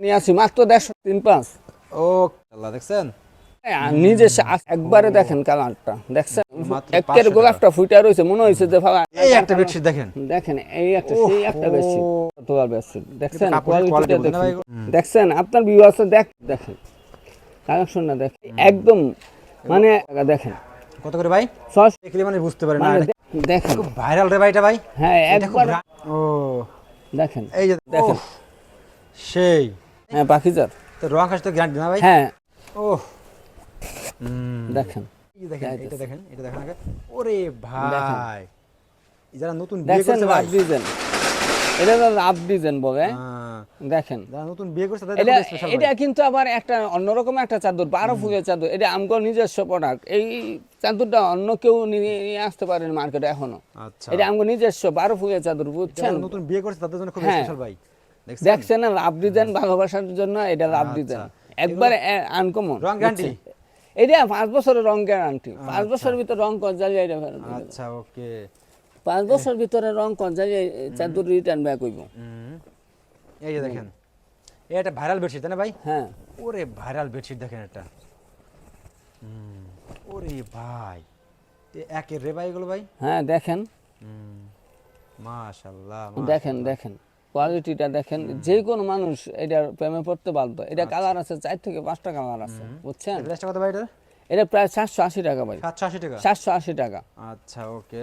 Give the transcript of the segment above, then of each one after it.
নিয়ে আসি মাত্র দেড়শো তিন পাঁচ। ও আল্লাহ দেখছেন? নিজে একবারে দেখেন কালারটা দেখছেন? একের গোলাপটা ফুইটা রয়েছে মনে হয়েছে যে এই একটা বেডশিট দেখেন। দেখেন এই একটা সেই একটা বেডশিট বেডশিট দেখছেন? কোয়ালিটিটা দেখেন। দেখছেন? আপনার ভিউয়ার্স দেখ দেখেন। কালেকশনটা দেখেন। একদম মানে দেখেন। কত করে ভাই? সস দেখলে মানে বুঝতে পারেন না। মানে দেখেন। খুব ভাইরাল রে ভাই এটা ভাই। হ্যাঁ একবার ও। দেখেন। এই যে। দেখেন। সেই। হ্যাঁ পাখিজার তো রং হাস তো গ্যারান্টি না ভাই? হ্যাঁ। ও দেখেন। দেখেন এটা দেখেন এটা দেখেন আগে। ওরে ভাই যারা নতুন বিয়ে করছে ভাই। ডিজাইন। এটা তো ডিজাইন বলে। দেখেন। যারা নতুন বিয়ে করছে তাদের স্পেশাল এটা কিন্তু আবার একটা অন্যরকম একটা চাদর বারো ফুলের চাদর। এটা আমগো নিজস্ব প্রোডাক্ট এই চাদরটা অন্য কেউ নিয়ে আসতে পারেন মার্কেটে এখনও। আচ্ছা। এটা আমগো নিজস্ব বারো ফুলের চাদর বুঝছেন? নতুন বিয়ে করছে তাদের জন্য খুব হ্যাঁ। স্পেশাল ভাই। দেখছেন? না? লাভ ডিজাইন ভালোবাসার জন্য এটা লাভ আচ্ছা। ডিজাইন একবারে আনকমন রং guarantee? এটা পাঁচ বছরের রং গ্যারান্টি পাঁচ বছরের ভিতরে রং কজালি এটা ফেরত। আচ্ছা ওকে। পাঁচ বছর ভিতরে রং কজালি চাদর রিটার্ন ব্যাক হইব। এই যে দেখেন এটা ভাইরাল বেডশিট তাই না ভাই? হ্যাঁ। ওরে ভাইরাল বেডশিট দেখেন এটা। ওরে ভাই। একের রে ভাই এগুলো ভাই? হ্যাঁ দেখেন। হুম, মাশাআল্লাহ দেখেন দেখেন। কোয়ালিটিটা দেখেন যে কোনো মানুষ এটার প্রেমে পড়তে বাধ্য। এটা আচ্ছা। কালার আছে চার থেকে পাঁচটা কালার আছে বুঝছেন? এটা প্রায় সাতশো আশি টাকা ভাই। সাতশো আশি টাকা? সাতশো আশি টাকা। আচ্ছা ওকে।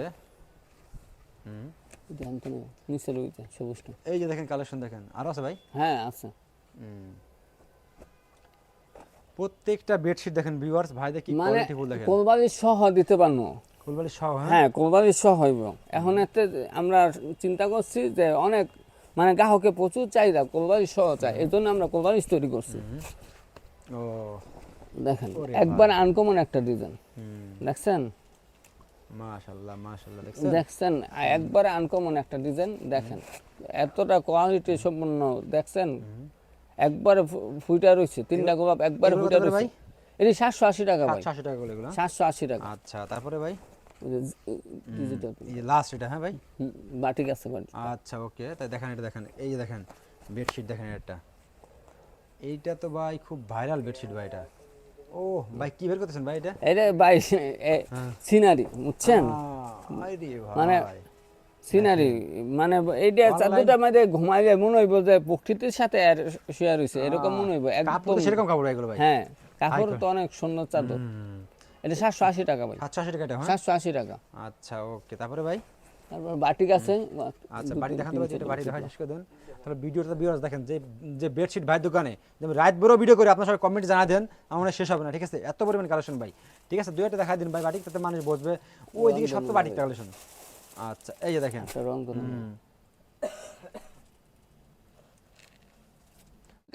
দেখেন তো নিচে রয়েছে সবুজটা এই যে দেখেন কালেকশন দেখেন আরও আছে ভাই? হ্যাঁ আছে। প্রত্যেকটা বেডশিট দেখেন ভিউয়ার্স ভাই দেখি মানে কোয়ালিটি ফুল দেখেন? কোলবালি সহ দিতে সহ হ্যাঁ? হ্যাঁ কোলবালি সহ হইব। এখন এতে আমরা চিন্তা করছি যে অনেক মানে গ্রাহকে প্রচুর চাহিদা কোলবালি সহ চাই। এই জন্য আমরা কোলবালিশ তৈরি করছি। ও। দেখেন একবার আনকমন একটা ডিজাইন দেখছেন? মাশাআল্লাহ মাশাআল্লাহ দেখছেন? দেখছেন? একবারে আনকমন একটা ডিজাইন দেখেন। এতটা কোয়ালিটি সম্পন্ন দেখছেন? একবারে ফুইটা রয়েছে তিনটা গোলাপ একবারে ফুইটা রয়েছে এটি সাতশো আশি টাকা ভাই। সাতশো আশি টাকা সাতশো আশি টাকা। আচ্ছা তারপরে ভাই? ডিজিটাল লাস্ট এটা হ্যাঁ ভাই? বাটিক আছে আচ্ছা ওকে তাই দেখেন এটা দেখেন। এই যে দেখেন বেডশিট দেখেন এটা। এইটা তো ভাই খুব ভাইরাল বেডশিট ভাই এটা। ও ভাই কি বের করতেছেন ভাই এটা? এটা বাই সিনারি বুঝছেন? মানে সিনারি মানে এইটা চাদরটা মধ্যে ঘুমাইলে মনে হইব যে প্রকৃতির সাথে আর শেয়ার হইছে। এরকম মনে হইব একদম সেরকম কাপড় এগুলো ভাই। হ্যাঁ কাপড় তো অনেক সুন্দর চাদর। এটা সাতশো আশি টাকা ভাই। সাতশো আশি টাকা হ্যাঁ? সাতশো আশি টাকা। আচ্ছা ওকে। তারপরে ভাই? তারপর বাটিক আছে আচ্ছা বাড়ি দেখান ভাই এটা বাড়ি দেখা শেষ করে দেন। তাহলে ভিডিওটা ভিউয়ার্স দেখেন যে যে বেডশিট ভাই দোকানে যেমন রাত বড় ভিডিও করে আপনার সবাই কমেন্ট জানা দেন আমার শেষ হবে না ঠিক আছে? এত পরিমাণ কালেকশন ভাই। ঠিক আছে দুই একটা দেখা দিন ভাই বাটিক তাতে মানুষ বসবে। ওইদিকে সব তো বাটিক কালেকশন আচ্ছা এই যে দেখেন। একটা রং করে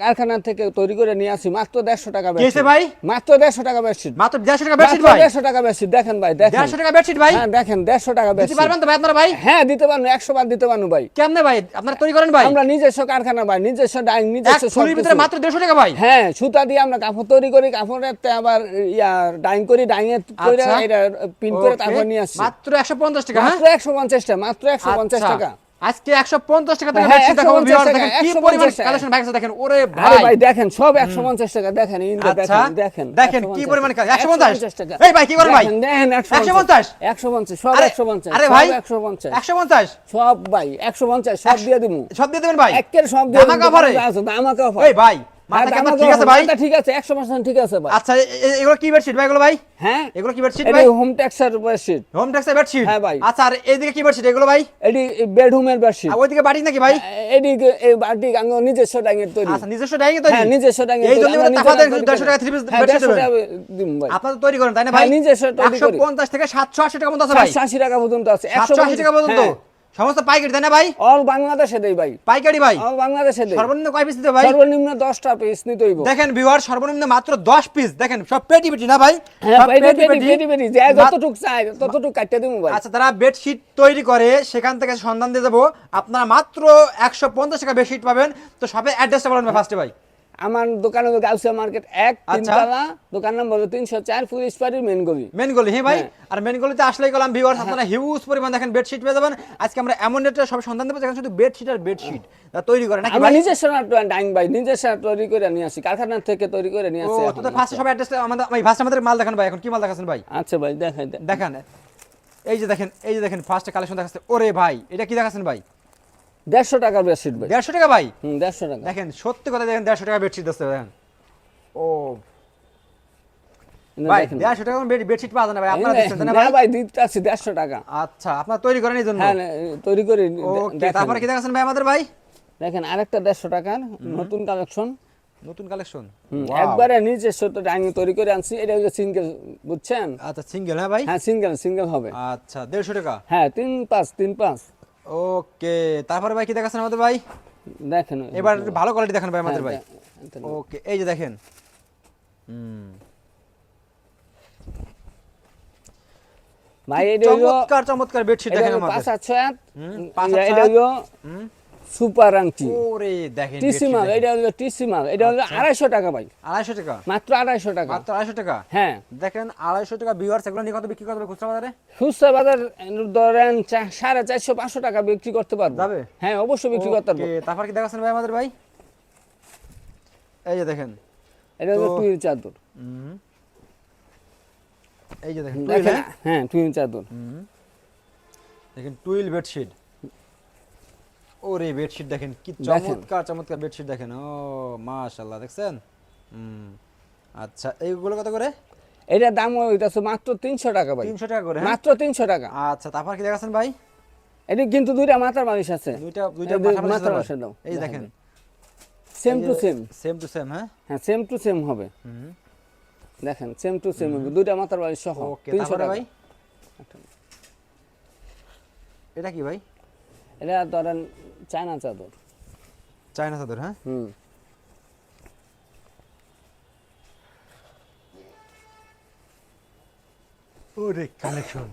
কারখানা থেকে তৈরি করে নিয়ে আসি মাত্র দেড়শো টাকা বেডশিট। ভাই? মাত্র দেড়শো টাকা বেডশিট। মাত্র দেড়শো টাকা বেডশিট ভাই? দেড়শো টাকা বেডশিট। দেখেন ভাই দেখেন। দেড়শো টাকা বেডশিট ভাই? হ্যাঁ দেখেন দেড়শো টাকা বেডশিট। পারবেন তো ভাই আপনারা ভাই? হ্যাঁ দিতে পারব একশো বার দিতে পারব ভাই। কেমনে ভাই? আপনারা তৈরি করেন ভাই? আমরা নিজস্ব কারখানা ভাই নিজস্ব ডাইং নিজস্ব সব ভিতরে মাত্র দেড়শো টাকা ভাই? হ্যাঁ সুতা দিয়ে আমরা কাপড় তৈরি করি কাপড়ের তে আবার ইয়া ডাইং করি ডাইং এর করে আচ্ছা। এটা পিন করে তারপর নিয়ে আসি। মাত্র একশো পঞ্চাশ টাকা হ্যাঁ? মাত্র একশো পঞ্চাশ টাকা মাত্র একশো পঞ্চাশ আচ্ছা। টাকা। আজকে একশো পঞ্চাশ টাকা থেকে হ্যাঁ, বেডশিট 150 টাকা, দেখেন কি পরিমাণ কালেকশন ভাই দেখেন ওরে ভাই। ভাই দেখেন সব একশো পঞ্চাশ টাকা দেখেন এই আচ্ছা দেখেন দেখেন দেখেন কি পরিমাণ একশো পঞ্চাশ? 150 টাকা। এই ভাই কি করেন ভাই? দেখেন, দেখেন একশো 150 একশো পঞ্চাশ? সব আরে- একশো পঞ্চাশ আরে ভাই। একশো পঞ্চাশ। একশো পঞ্চাশ? সব ভাই একশো পঞ্চাশ সব দিয়ে দিবো সব দিয়ে দেবেন ভাই? একের সব দিয়ে ধামাকা দিবো ভরে। আমাকে এই ভাই। ঠিক আছে ভাই? ঠিক আছে একশো পার্সেন্ট ঠিক আছে ভাই। আচ্ছা এ- এ- এগুলো কি বেডশিট ভাই এগুলো ভাই? হ্যাঁ? এগুলো কি বেডশিট ভাই? হোম ট্যাক্সের বেডশিট হোম ট্যাক্সের বেডশিট হ্যাঁ ভাই। আচ্ছা আর এইদিকে কি বেডশিট এগুলো ভাই? এটি বেডরুমের বেডশিট আর ওইদিকে বাড়ি নাকি ভাই? এই আঙ্গ নিজস্ব তৈরি। আচ্ছা নিজস্ব তৈরি? হ্যাঁ নিজস্ব ডাঙের এই জন্য টাকা দেন দেড়শো টাকা থ্রি পিস হ্যাঁ বেডশিট দেড়শো টাকা দিন ভাই। আপনারা তৈরি করেন তাই না হ্যাঁ, ভাই? নিজস্ব তৈরি করি। পঞ্চাশ থেকে সাতশো আশি টাকা মতো আছে ভাই। টাকা পর্যন্ত আছে টাকা পর্যন্ত? সমস্ত পাইকারি তাই না ভাই? অল বাংলাদেশে দেই ভাই। পাইকারি ভাই? অল বাংলাদেশে দেই। সর্বনিম্ন কয় পিস দিতে ভাই? সর্বনিম্ন দশটা পিস নিতে হইব। দেখেন ভিউয়ার সর্বনিম্ন মাত্র 10 পিস দেখেন সব পেটি পেটি না ভাই? হ্যাঁ সব পেটি পেটি পেটি পেটি। যে যতটুক চাই ততটুক কাটতে দিব ভাই। আচ্ছা তারা বেডশিট তৈরি করে সেখান থেকে সন্ধান দিয়ে দেবো। আপনারা মাত্র একশো পঞ্চাশ টাকা বেডশিট পাবেন। তো সবে অ্যাড্রেসটা বলেন ফার্স্টে ভাই। আমার দোকান হবে গাউসিয়া মার্কেট এক আচ্ছা। তিনতলা দোকান নম্বর তিনশো চার পুলিশ পাড়ির মেন গলি। মেন গলি হ্যাঁ ভাই। হ্যাঁ। আর মেন গলিতে আসলেই গেলাম ভিউয়ার্স আপনারা হিউজ পরিমাণ দেখেন বেডশিট পেয়ে যাবেন। আজকে আমরা এমন একটা সব সন্ধান দেবো যেখানে শুধু বেডশিট আর বেডশিট তৈরি করে নাকি ভাই? নিজস্ব ডাইং ভাই নিজস্ব তৈরি করে নিয়ে আসি কারখানা থেকে তৈরি করে নিয়ে আসি তো। ফার্স্টে সব অ্যাড্রেস আমাদের ভাই ফার্স্ট আমাদের মাল দেখান ভাই এখন কি মাল দেখাচ্ছেন ভাই? আচ্ছা ভাই দেখাই দেন। দেখান। এই যে দেখেন এই যে দেখেন ফার্স্টে কালেকশন দেখাচ্ছে। ওরে ভাই এটা কি দেখাচ্ছেন ভাই? দেড়শো টাকার বেডশিট ভাই। দেড়শো টাকা ভাই? হুম দেড়শো টাকা। দেখেন সত্যি কথা দেখেন দেড়শো টাকা বেডশিট দিচ্ছে দেখেন ও। ভাই দেড়শো টাকা বেডশিট পাওয়া যায় না ভাই আপনারা দিচ্ছেন না না ভাই? ভাই দিতে দেড়শো টাকা। আচ্ছা আপনার তৈরি করেন এই জন্য। হ্যাঁ তৈরি করে দেখেন। তারপরে কি দেখাচ্ছেন ভাই আমাদের ভাই? দেখেন আরেকটা দেড়শো টাকার নতুন কালেকশন নতুন কালেকশন একবারে নিজস্ব তো ডাইনিং তৈরি করে আনছি। এটা হচ্ছে সিঙ্গেল বুঝছেন? আচ্ছা সিঙ্গেল হ্যাঁ ভাই? হ্যাঁ সিঙ্গেল সিঙ্গেল হবে। আচ্ছা দেড়শো টাকা? হ্যাঁ তিন পাঁচ তিন পাঁচ। ওকে তারপরে ভাই কি দেখাচ্ছেন আমাদের ভাই? দেখেন এবার ভালো কোয়ালিটি দেখেন ভাই আমাদের ভাই। ওকে এই যে দেখেন। হুম। ভাই এই চমৎকার চমৎকার বেডশিট দেখেন আমাদের। 5 7 6 5 6 সুপার আংটি। ওরে দেখেন টিসি মাল এটা হলো টিসি মাল এটা হলো আড়াইশো টাকা ভাই। আড়াইশো টাকা? মাত্র আড়াইশো টাকা। মাত্র আড়াইশো টাকা? হ্যাঁ। দেখেন আড়াইশো টাকা ভিউয়ার্স এগুলো নিয়ে কত বিক্রি করবে খুচরা বাজারে? খুচরা বাজার ধরেন চা- সাড়ে চারশো পাঁচশো টাকা বিক্রি করতে পারব। যাবে? হ্যাঁ অবশ্যই বিক্রি করতে পারব। তারপর কি দেখাচ্ছেন ভাই আমাদের ভাই? এই যে দেখেন। এটা হলো টুইল চাদর। হুম। এই যে দেখেন হ্যাঁ? টুইল চাদর। হুম। দেখেন টুইল বেডশিট। ওরে বেডশিট দেখেন কি চমৎকার চমৎকার বেডশিট দেখেন। ও মাশাআল্লাহ দেখছেন? হুম আচ্ছা এইগুলো কত করে? এটার দাম হইতাছে মাত্র তিনশো টাকা ভাই। তিনশো টাকা করে হ্যাঁ? মাত্র তিনশো টাকা। আচ্ছা তারপর কি দেখাচ্ছেন ভাই? এটা কিন্তু দুইটা মাথার বালিশ আছে। দুইটা দুইটা মাথার দাও এই দেখেন। Same to same same to same হ্যাঁ? হ্যাঁ সেম টু সেম হবে। হুম। দেখেন সেম টু সেম হবে দুইটা মাথার বালিশ সহ। তিনশো টাকা। ভাই? এটা কি ভাই? এটা ধরেন চায়না চাদর। চায়না চাদর হ্যাঁ? হুম। ওরে কালেকশন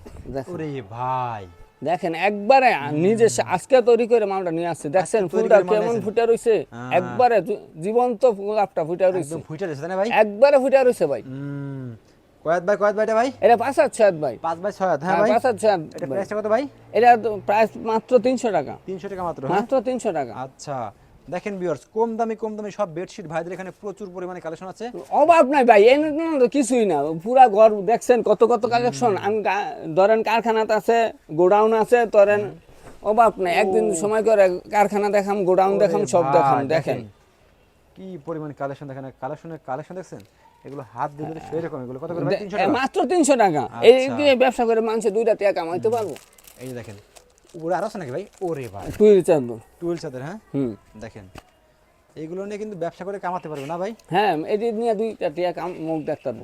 ওরে ভাই। দেখেন একবারে নিজে আজকে তৈরি করে মালটা নিয়ে আসছে। দেখছেন ফুলটা কেমন ফুটে রয়েছে হ্যাঁ। একবারে জীবন্ত গোলাপটা ফুটে না ভাই? একবারে ফুটে রয়েছে ভাই। হুম। কয়াত ভাই কয়াত ভাইটা ভাই? এটা পাঁচ হাজার ছয় ভাই। পাঁচ বাই হ্যাঁ হ্যাঁ, ভাই? পাঁচ হাজার ছয় এটা। প্রাইসটা কত ভাই? এটা প্রাইস মাত্র তিনশো টাকা। তিনশো টাকা মাত্র হ্যাঁ? মাত্র তিনশো টাকা। আচ্ছা দেখেন কম দামি কম দামি সব বেডশিট ভাইদের এখানে প্রচুর পরিমাণে কালেকশন আছে। অভাব নাই ভাই এর কিছুই না। পুরা ঘর দেখছেন কত কত কালেকশন আমি ধরেন কারখানাতে আছে গোডাউন আছে ধরেন অভাব নাই। একদিন সময় করে কারখানা দেখাম গোডাউন দেখাম সব দেখাম দেখেন। কি পরিমাণ কালেকশন দেখেন কালেকশনের কালেকশন দেখছেন? এগুলো হাত দিলে সেরকম এগুলো কত করে মাত্র তিনশো টাকা। এই দিয়ে ব্যবসা করে দুইটা টাকা কামাইতে পারব? এই যে দেখেন উপরে আরও আছে নাকি ভাই? ওরে ভাই। চাঁদর। টুয়েল চাদর হ্যাঁ? হুম। দেখেন এইগুলো নিয়ে কিন্তু ব্যবসা করে কামাতে পারবে না ভাই? হ্যাঁ এটি নিয়ে দুইটা টাকা কাম মুখ দেখতে পারব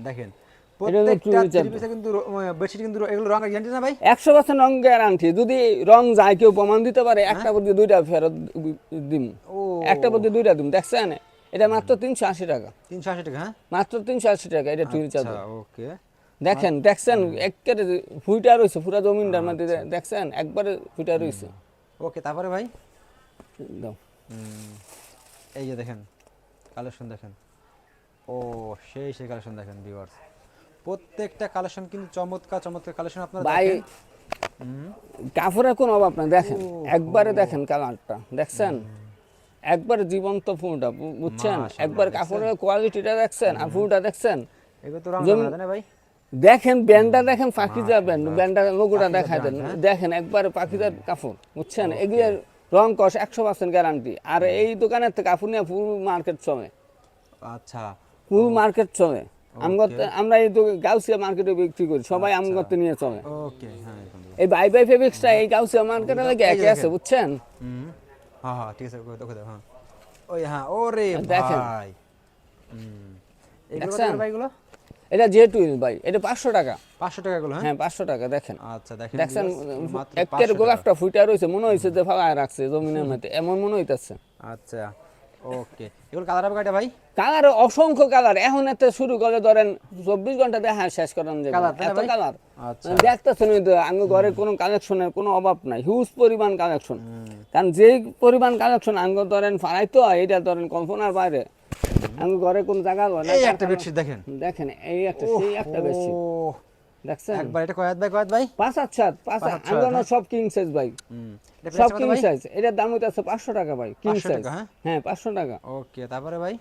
দেখেন কিন্তু বেডশিট কিন্তু এগুলো গ্যারান্টি না ভাই? রং গ্যারান্টি যদি রং যায় কেউ প্রমাণ দিতে পারে একটা প্রতি দুইটা ফেরত দিম। ও। একটা প্রতি দুইটা দিম দেখছেন? এটা মাত্র তিনশো আশি টাকা। তিনশো আশি টাকা হ্যাঁ? মাত্র তিনশো আশি টাকা এটা টুইল আচ্ছা চাদর ওকে। দেখেন দেখছেন একেবারে ফুইটা রয়েছে পুরা জমিনটার মধ্যে আচ্ছা। দেখছেন একবারে ফুইটা রয়েছে ওকে তারপরে ভাই? দাও। এই যে দেখেন কালেকশন দেখেন। ও সেই সেই কালেকশন দেখেন ভিউয়ার্স প্রত্যেকটা কালেকশন কিন্তু চমৎকার চমৎকার কালেকশন আপনারা ভাই কাপড়ের কোনো অভাব না দেখেন একবারে দেখেন কালারটা দেখছেন? একবারে জীবন্ত ফুলটা বুঝছেন? একবার কাপড়ের কোয়ালিটিটা দেখছেন আর ফুলটা দেখছেন? এগুলো ভাই? দেখেন ব্যান্ডটা দেখেন পাখিজা ব্যান্ড ব্যান্ডটা লোগোটা দেখায় দেন। হ্যাঁ। দেখেন একবারে পাখিজার কাপড় বুঝছেন? এগুলোর রং কষ একশো পার্সেন্ট গ্যারান্টি আর এই দোকানের থেকে কাপড় নিয়ে ফুল মার্কেট চলে। আচ্ছা। ফুল মার্কেট চলে। আমগত- আমরা এই গাউসিয়া মার্কেটে বিক্রি করি সবাই আচ্ছা। আমগতে নিয়ে চলে। হ্যাঁ। এই বাই বাই ফেব্রিক্সটা এই গাউসিয়া মার্কেটে লাগে একে আছে বুঝছেন? হ্যাঁ হ্যাঁ ঠিক আছে দেখো হ্যাঁ। ওই হ্যাঁ ওরে ভাই। এগুলো এটা জে টুইন ভাই এটা পাঁচশো টাকা। পাঁচশো টাকা গুলো হ্যাঁ? হ্যাঁ পাঁচশো টাকা দেখেন। আচ্ছা দেখেন দেখছেন একের গোলাপটা ফুইটা রয়েছে মনে হয়েছে যে ফালায় রাখছে জমিনের মধ্যে এমন মনে হইতেছে। আচ্ছা। ওকে এগুলো কালার হবে কয়টা ভাই? কালার অসংখ্য কালার এখন এতে শুরু করে ধরেন চব্বিশ ঘণ্টা দেখা শেষ করানো যাবে। Colour, না। তাই না এত কালার আচ্ছা দেখতেছেন তো আমি ঘরে কোনো কালেকশনের কোনো অভাব নাই হিউজ পরিমাণ কালেকশন কারণ যেই পরিমাণ কালেকশন আমি ধরেন ফারাই তো এটা ধরেন কল্পনার বাইরে। আমি ঘরে কোন জায়গা না এই একটা বেডশিট দেখেন। দেখেন এই একটা সেই একটা বেশি ও দেখছেন? একবার এটা কয়াত ভাই কয়াত ভাই? পাঁচ হাত সাত পাঁচ হাত। সাত, সব কিং সাইজ ভাই। হুম। সব কিং সাইজ এটার দাম হইতেছে পাঁচশো টাকা ভাই কিং সাইজ টাকা, হ্যাঁ? হ্যাঁ পাঁচশো টাকা। ওকে তারপরে ভাই?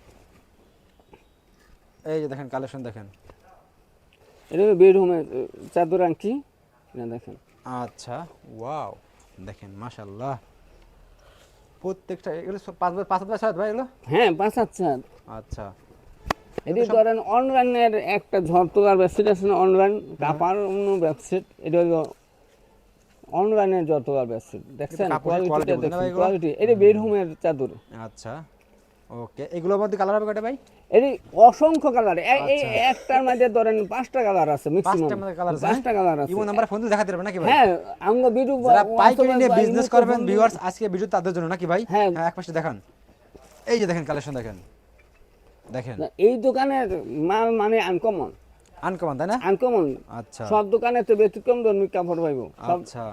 এই যে দেখেন কালেকশন দেখেন। এটা বেডরুমের চাদর আংটি। না দেখেন। আচ্ছা ওয়াও। দেখেন মাশাল্লাহ প্রত্যেকটা এগুলো পাঁচ পাঁচ হাজার ভাই এগুলো? হ্যাঁ পাঁচ সাত আচ্ছা। এটি ধরেন অনলাইনের একটা ওয়েবসাইট আছে না অনলাইন কাপার অন্য ওয়েবসাইট এটা হলো অনলাইনের ওয়েবসাইট দেখছেন? কোয়ালিটি এটা বেডরুমের চাদর। আচ্ছা ওকে এগুলোর মধ্যে কালার হবে কয়টা ভাই? এটি অসংখ্য কালার এই একটার মধ্যে ধরেন পাঁচটা কালার আছে ম্যাক্সিমাম পাঁচটা কালার আছে। ইমো নাম্বার ফোন দিয়ে দেখাতে পারবেন নাকি ভাই? হ্যাঁ আমরা যারা পাইকারি নিয়ে বিজনেস করবেন ভিউয়ার্স আজকে ভিডিও তাদের জন্য নাকি ভাই? হ্যাঁ। হ্যাঁ এক পাশে দেখান। এই যে দেখেন কালেকশন দেখেন। দেখেন। এই দোকানের মাল মানে আনকমন আনকমন তাই না? আনকমন আচ্ছা। সব দোকানে তো ব্যতিক্রম ধর্মী কাপড় পাইব। আচ্ছা।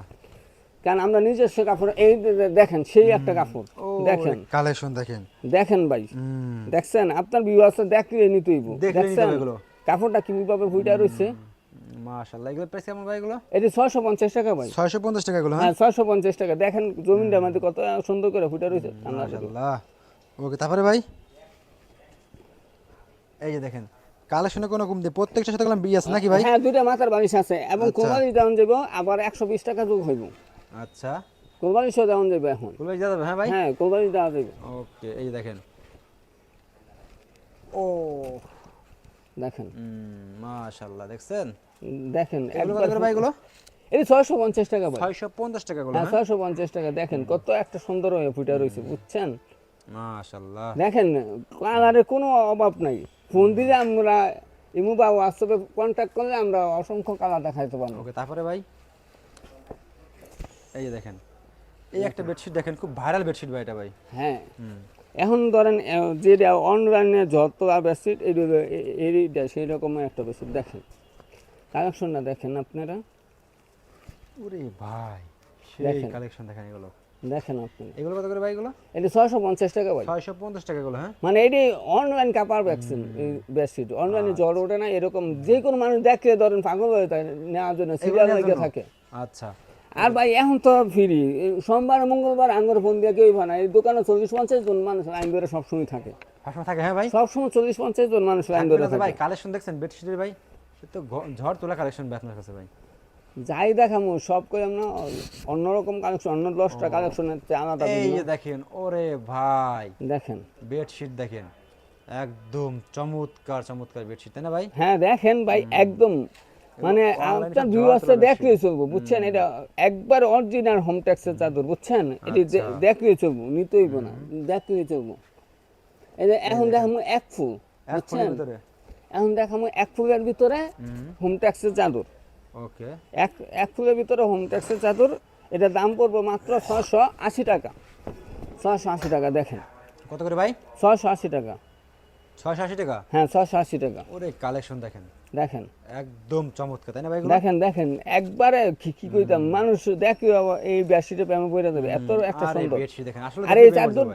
কারণ আমরা নিজস্ব কাপড় এই দেখেন সেই একটা কাপড়। দেখেন। কালেকশন দেখেন। দেখেন ভাই। দেখছেন? আপনার ভিউয়ার্সে দেখলে নিতে দেখলে নিতে দেখছেন। কাপড়টা কীভাবে ফুইটা রয়েছে মাশাআল্লাহ এগুলো প্রাইস কেমন ভাই এগুলো? এটি ছয়শো পঞ্চাশ টাকা ভাই। 650 টাকা এগুলো হ্যাঁ? ছয়শো পঞ্চাশ টাকা। দেখেন জমিনটার মধ্যে কত সুন্দর করে ফুটা রয়েছে মাশাআল্লাহ। ওকে তারপরে ভাই? এই যে দেখেন কালেকশনে কোনো কম দিয়ে প্রত্যেকটার সাথে গেলাম বি আছে নাকি ভাই? হ্যাঁ দুইটা মাথার বালিশ আছে এবং আচ্ছা। কোরবানি দেওয়ান যাব আবার একশো বিশ টাকা যোগ হইব। আচ্ছা। সহ দেওয়ান যাবে এখন। যাবে হ্যাঁ ভাই? হ্যাঁ দেওয়া যাবে ওকে এই দেখেন। ও। দেখেন। মাশাআল্লাহ দেখছেন? দেখেন এগুলো ভাই এগুলো? এটি ছয়শো পঞ্চাশ টাকা ভাই। 650 টাকা এগুলো হ্যাঁ হ্যাঁ? ছয়শো পঞ্চাশ টাকা দেখেন কত একটা সুন্দর হয়ে ফুটা রয়েছে বুঝছেন? মাশাআল্লাহ। দেখেন কালারের কোনো অভাব নাই। ফোন দিলে আমরা ইমু বা হোয়াটসঅ্যাপে কন্ট্যাক্ট করলে আমরা অসংখ্য কালার দেখাইতে পারব। ওকে তারপরে ভাই? এই যে দেখেন এই একটা বেডশিট দেখেন খুব ভাইরাল বেডশিট ভাই এটা ভাই। হ্যাঁ। এখন ধরেন যেটা অনলাইনে যত বেডশিট এইটা সেই রকমের একটা বেডশিট দেখেন। কালেকশনটা দেখেন আপনারা। ওরে ভাই সেই কালেকশন দেখেন এগুলো। দেখেন আপনারা এগুলো কত করে ভাই এগুলো? এটা ছয়শো পঞ্চাশ টাকা ভাই। ছয়শো পঞ্চাশ টাকা এগুলো হ্যাঁ? মানে এটি অনলাইন কাপার ভ্যাকসিন বেডশিট অনলাইনে জ্বর ওঠে না এরকম যে কোনো মানুষ দেখলে ধরেন পাগল হয়ে থাকে নেওয়ার জন্য সিরিয়াল লেগে থাকে। আচ্ছা। আর ভাই এখন তো ফ্রি সোমবার মঙ্গলবার আঙ্গুর ফোন দিয়ে কেউ না এই দোকানে চল্লিশ পঞ্চাশ জন মানুষ লাইন ধরে সবসময় থাকে। সবসময় থাকে হ্যাঁ ভাই? সবসময় চল্লিশ পঞ্চাশ জন মানুষ লাইন ধরে ভাই কালেকশন দেখছেন বেডশিটের ভাই? তো ঝড় তোলা কালেকশন আপনার কাছে ভাই। যাই দেখামো সব করলাম না অন্যরকম কালেকশন অন্য দশটা কালেকশনের আলাদা এই যে দেখেন ওরে ভাই। দেখেন। বেডশিট দেখেন। একদম চমৎকার চমৎকার বেডশিট তাই না ভাই? হ্যাঁ দেখেন ভাই একদম। মানে আপনার ভিউয়ার্সটা জোড়া চলবো বুঝছেন? এটা একবার অরিজিনাল হোম ট্যাক্সের চাদর বুঝছেন? এটি আচ্ছা। চলবো নিতে হইব না দেখলে চলবো। এই যে এখন দেখামো এক ফুল বুঝছেন? এখন দেখামো এক ফুলের ভিতরে হোম। ট্যাক্সের চাদর। ওকে। এক এক ফুলের ভিতরে হোম ট্যাক্সের চাদর এটা দাম পড়ব মাত্র ছশো আশি টাকা। ছশো আশি টাকা দেখেন। কত করে ভাই? ছশো আশি টাকা। ছয়শো আশি টাকা? হ্যাঁ ছশো আশি টাকা। ওরে কালেকশন দেখেন। দেখেন। একদম চমৎকার তাই না ভাই দেখেন দেখেন একবারে কি কি কইতাম মানুষ দেখি এই বেডশিটে প্রেমে পড়ে যাবে। এত একটা সুন্দর। দেখেন আসলে আর এই চাদর।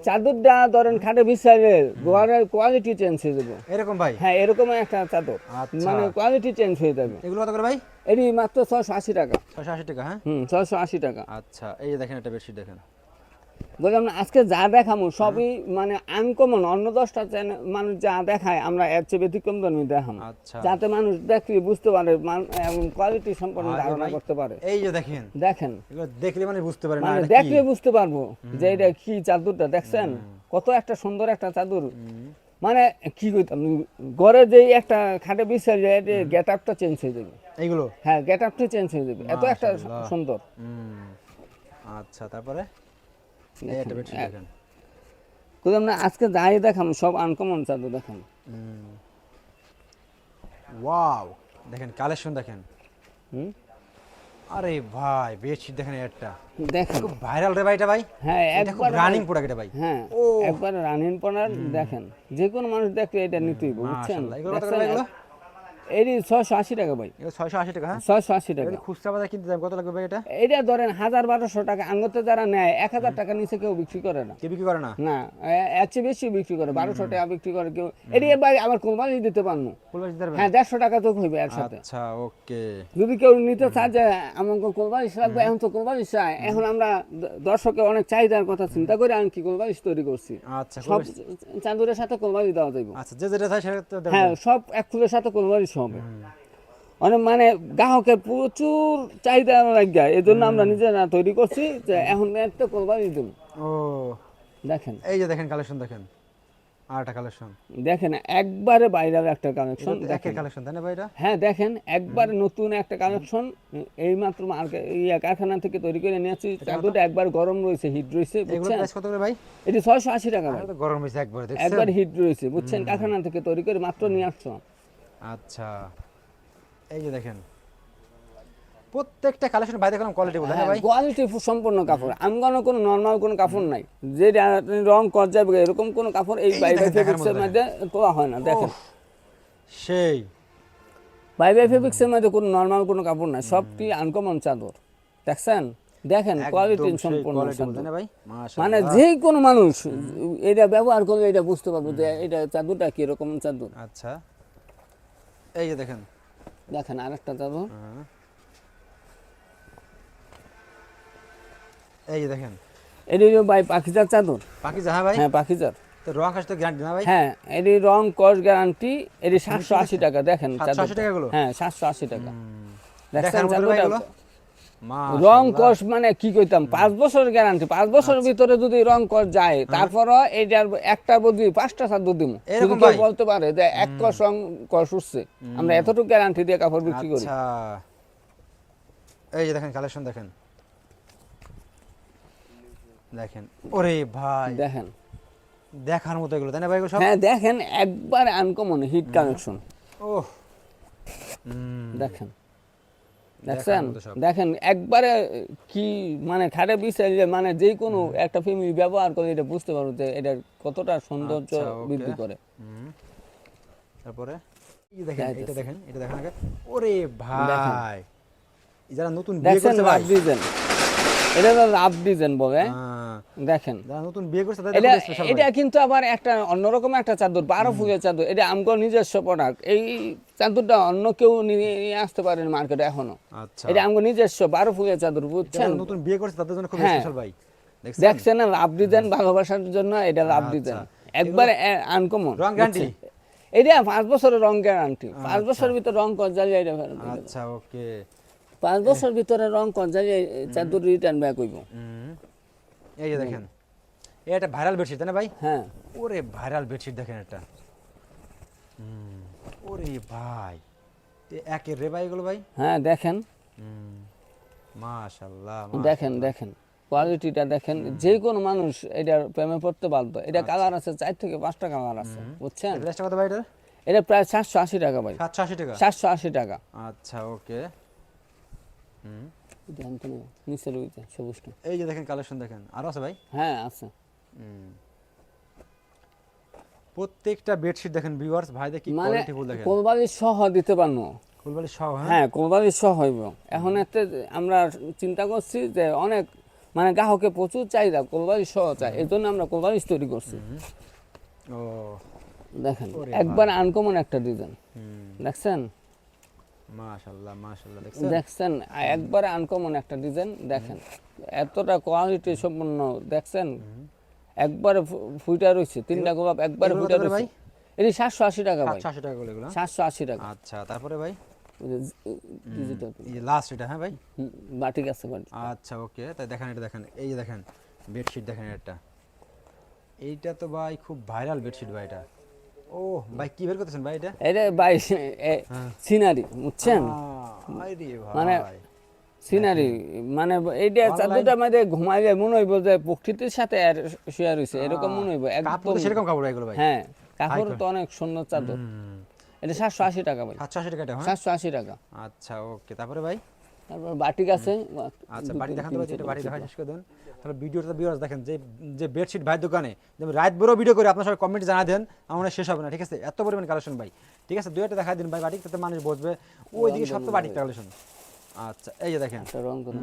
চাদরটা ধরেন খাটে বিছাইলে গোয়ারের কোয়ালিটি চেঞ্জ হয়ে যাবে। এরকম ভাই? হ্যাঁ এরকম একটা চাদর। আচ্ছা। মানে কোয়ালিটি চেঞ্জ হয়ে যাবে। এগুলো কত করে ভাই? এটি মাত্র ছশো আশি টাকা। ছয়শো আশি টাকা হ্যাঁ? হুম ছশো আশি টাকা। আচ্ছা এই যে দেখেন একটা বেডশিট দেখেন। বললাম না আজকে যা দেখামো সবই মানে আনকমন অন্য দশটা চ্যানেল মানুষ যা দেখায় আমরা এর চেয়ে ব্যতিক্রম ধর্মী দেখাম। আচ্ছা। যাতে মানুষ দেখলে বুঝতে পারে কোয়ালিটি সম্পর্কে ধারণা করতে পারে। এই যে দেখেন। দেখেন। দেখলে মানে বুঝতে পারে মানে দেখলে বুঝতে পারব যে এটা কি চাদরটা দেখছেন? কত একটা সুন্দর একটা চাদর। মানে কি কইতাম ঘরে যে একটা খাটে বিছাই যায় গেট আপটা চেঞ্জ হয়ে যাবে। এইগুলো? হ্যাঁ গেট আপটা চেঞ্জ হয়ে যাবে। এত একটা সুন্দর। আচ্ছা তারপরে? দেখেন। না আজকে যাই দেখাম সব আনকমন চাদর দেখাম। ওয়াও দেখেন কালেকশন দেখেন। হুম? আরে ভাই বেডশিট দেখেন একটা। দেখেন। খুব ভাইরাল রে ভাইটা ভাই। হ্যাঁ একবার রানিং প্রোডাক্ট এটা ভাই। হ্যাঁ একবার রানিং পনার দেখেন। যে কোনো মানুষ দেখলে এটা নিতেই বুঝছেন? এগুলো? এটি ছয়শো আশি টাকা ভাই। ছয়শো আশি টাকা হ্যাঁ? ছয়শো আশি টাকা। খুচরা বাজার কিনতে দাম কত লাগবে ভাই এটা? এটা ধরেন হাজার বারোশো টাকা আঙ্গতে যারা নেয় এক হাজার টাকা নিচে কেউ বিক্রি করে না। কে বিক্রি করে না? না এর চেয়ে বেশি বিক্রি করে বারোশো টাকা বিক্রি করে কেউ। এটি ভাই আবার কোরবানি দিতে পারব হ্যাঁ দেড়শো টাকা তো হইবে একসাথে। আচ্ছা ওকে। যদি কেউ নিতে চায় যে আমাকে লাগবে এখন তো কোরবানি চায়। এখন আমরা দর্শকের অনেক চাহিদার কথা চিন্তা করে আমি কি কোরবানি তৈরি করছি। আচ্ছা সব চাঁদুরের সাথে কোরবানি দেওয়া যাইব। আচ্ছা যে যেটা চাই সেটা হ্যাঁ সব এক ফুলের সাথে কোরবানি হবে অনেক মানে গ্রাহকের প্রচুর চাহিদা লাগে এই জন্য আমরা নিজেরা তৈরি করছি যে এখন একটা কোরবানি দেব। ও। দেখেন। এই যে দেখেন কালেকশন দেখেন। আর একটা কালেকশন। দেখেন একবারে বাইরের একটা কালেকশন দেখেন। কালেকশন তাই না ভাই হ্যাঁ দেখেন একবারে নতুন একটা কালেকশন এই মাত্র ইয়া কারখানা থেকে তৈরি করে নিয়েছি চাদরটা একবার গরম রয়েছে হিট রয়েছে বুঝছেন? কত করে ভাই? এটি ছয়শো আশি টাকা ভাই। গরম হয়েছে একবারে দেখছেন? একবার হিট রয়েছে বুঝছেন? কারখানা থেকে তৈরি করে মাত্র নিয়ে আসছো আচ্ছা। এই যে দেখেন। প্রত্যেকটা কালেকশন ভাই দেখলাম কোয়ালিটি বলে হ্যাঁ ভাই? কোয়ালিটি সম্পূর্ণ কাপড়। আমগানো কোনো নর্মাল কোনো কাপড় নাই। যে রং কর যাবে এরকম কোনো কাপড় এই বাইরে ফেব্রিক্সের মধ্যে কোয়া হয় না দেখেন। সেই। বাইরে ফেব্রিক্সের মধ্যে কোনো নর্মাল কোনো কাপড় নাই সবটি আনকমন চাদর। দেখছেন? দেখেন কোয়ালিটি সম্পূর্ণ মানে। যে কোনো মানুষ এটা ব্যবহার করলে এটা বুঝতে পারব যে এটা চাদরটা কীরকম চাদর। আচ্ছা। এই যে দেখেন। দেখেন আরেকটা চাদর হ্যাঁ। এই যে দেখেন। এটি ভাই পাখিজার চাদর। পাখিজা হ্যাঁ ভাই? হ্যাঁ পাখিজার তো রং কাজ তো গ্যারান্টি না ভাই? হ্যাঁ এটি রং কস গ্যারান্টি এটি সাতশো আশি টাকা দেখেন 780 চাদরটা। টাকা? হ্যাঁ সাতশো আশি টাকা। দেখেন চাদরটা? রং মানে কি কইতাম? পাঁচ বছরের গ্যারান্টি পাঁচ বছরের আচ্ছা। ভিতরে যদি রং যায় তারপরও এইটার একটা বদলি পাঁচটা এরকম বলতে পারে যে এক রং উঠছে আমরা এতটুকু গ্যারান্টি দিয়ে কাপড় বিক্রি করি। আচ্ছা। এই যে দেখেন কালেকশন দেখেন। দেখেন ওরে ভাই। দেখেন। দেখার মতো এগুলো তাই না ভাই সব? হ্যাঁ দেখেন একবার আনকমন হিট কানেকশন ওহ। দেখেন। দেখছেন দেখেন একবারে কি মানে খারে বিচাইলে মানে যে কোনো একটা ফ্যামিলি ব্যবহার করে এটা বুঝতে পারো যে এটা কতটা সৌন্দর্য আচ্ছা, বৃদ্ধি করে। তারপরে? দেখেন এটা দেখেন এটা দেখেন আগে। ওরে ভাই যারা নতুন বিয়ে দেখছেন করছে রাব ভাই ডিজাইন এটা তো রাব ডিজাইন বলে। হ্যাঁ, দেখেন। নতুন বিয়ে করছে এটা এটা কিন্তু আবার একটা অন্যরকম একটা চাদর বারো ফুলের চাদর। এটা আমগো নিজস্ব প্রোডাক্ট এই চাদরটা অন্য কেউ নিয়ে নিয়ে আসতে পারেন মার্কেটে এখনও। আচ্ছা। এটা আমগো নিজস্ব বারো ফুলের চাদর বুঝছেন? নতুন বিয়ে করছে তাদের জন্য খুব হ্যাঁ। স্পেশাল ভাই দেখছেন? না? ডিজাইন ভালোবাসার জন্য এটা লাভ আচ্ছা। ডিজাইন একবারে আনকমন রং guarantee? এটা পাঁচ বছরের রং গ্যারান্টি পাঁচ বছরের ভিতরে রং কর এটা আচ্ছা ওকে পাঁচ বছর ভিতরে রং কর জ্বালিয়ে চাদর রিটার্ন ব্যাক হইব এই যে দেখেন এই একটা ভাইরাল বেডশিট তাই না ভাই? হ্যাঁ। ওরে ভাইরাল বেডশিট দেখেন হুম, ওরে ভাই। এ একের রে ভাই এগুলো ভাই? হ্যাঁ দেখেন। মাশাল্লাহ দেখেন দেখেন। কোয়ালিটিটা দেখেন। যে কোনো মানুষ এটার প্রেমে পড়তে বাধ্য। এটা আচ্ছা। কালার আছে চার থেকে পাঁচটা কালার আছে বুঝছেন? এটা প্রায় সাতশো আশি টাকা ভাই। সাতশো আশি টাকা। সাতশো আশি টাকা। আচ্ছা ওকে। নিচে রয়েছে সবুজটা এই যে দেখেন কালেকশন দেখেন আরও আছে ভাই? হ্যাঁ আছে। প্রত্যেকটা বেডশিট দেখেন ভিউয়ার্স ভাই দেখি মানে কোয়ালিটি ফুল দেখেন? কোরবানি সহ দিতে ফুলবাড়ি সহ হ্যাঁ? হ্যাঁ কোরবানি সহ হইব। এখন এতে আমরা চিন্তা করছি যে অনেক মানে গ্রাহকে প্রচুর চাহিদা কোলবালি সহ চাই। এই জন্য আমরা কোরবানি তৈরি করছি। ও। দেখেন একবার আনকমন একটা ডিজাইন দেখছেন? দেখছেন? দেখছেন একবারে আনকমন একটা ডিজাইন দেখেন। এতটা কোয়ালিটি সম্পূর্ণ দেখছেন? একবারে ফুইটা রয়েছে তিনটা গোলাপ একবারে ফুইটা রয়েছে। এটি সাতশো আশি টাকা ভাই। সাতশো আশি টাকা করে এগুলো? সাতশো আশি টাকা। আচ্ছা তারপরে ভাই? ডিজিটাল লাস্ট এটা হ্যাঁ ভাই? বাটিক আছে বাটি আচ্ছা ওকে। তাই দেখেন এটা দেখেন এই যে দেখেন বেডশিট দেখেন এটা এইটা তো ভাই খুব ভাইরাল বেডশিট ভাই এটা। ও ভাই কি বের করতেছেন ভাই এটা? এটা বাই সিনারি বুঝছেন? মানে ভাই। সিনারি মানে এইটা চাদরটার মধ্যে ঘুমাইলে মনে হইব যে প্রকৃতির সাথে আর শুয়ে রয়েছে এরকম মনে হইব একদম সেরকম কাপড় এগুলো ভাই। হ্যাঁ কাপড় তো অনেক সুন্দর চাদর। এটা সাতশো আশি টাকা ভাই। সাতশো আশি টাকা হ্যাঁ? সাতশো আশি টাকা। আচ্ছা ওকে তারপরে ভাই? তারপর বাটিক আছে আচ্ছা বাড়ি দেখান তো ভাই যেটা বাটি দেখা শেষ করে দেন। তাহলে ভিডিওটা ভিউয়ার্স দেখেন যে যে বেডশিট ভাই দোকানে যেমন রাত বড় ভিডিও করে আপনার সবাই কমেন্ট জানা দেন আমার শেষ হবে না ঠিক আছে? এত পরিমাণ কালেকশন ভাই ঠিক আছে? দুই একটা দেখা দিন ভাই বাটিক তাতে মানুষ বসবে ওইদিকে সব তো বাটিক কালেকশন আচ্ছা এই যে দেখেন। রং করে।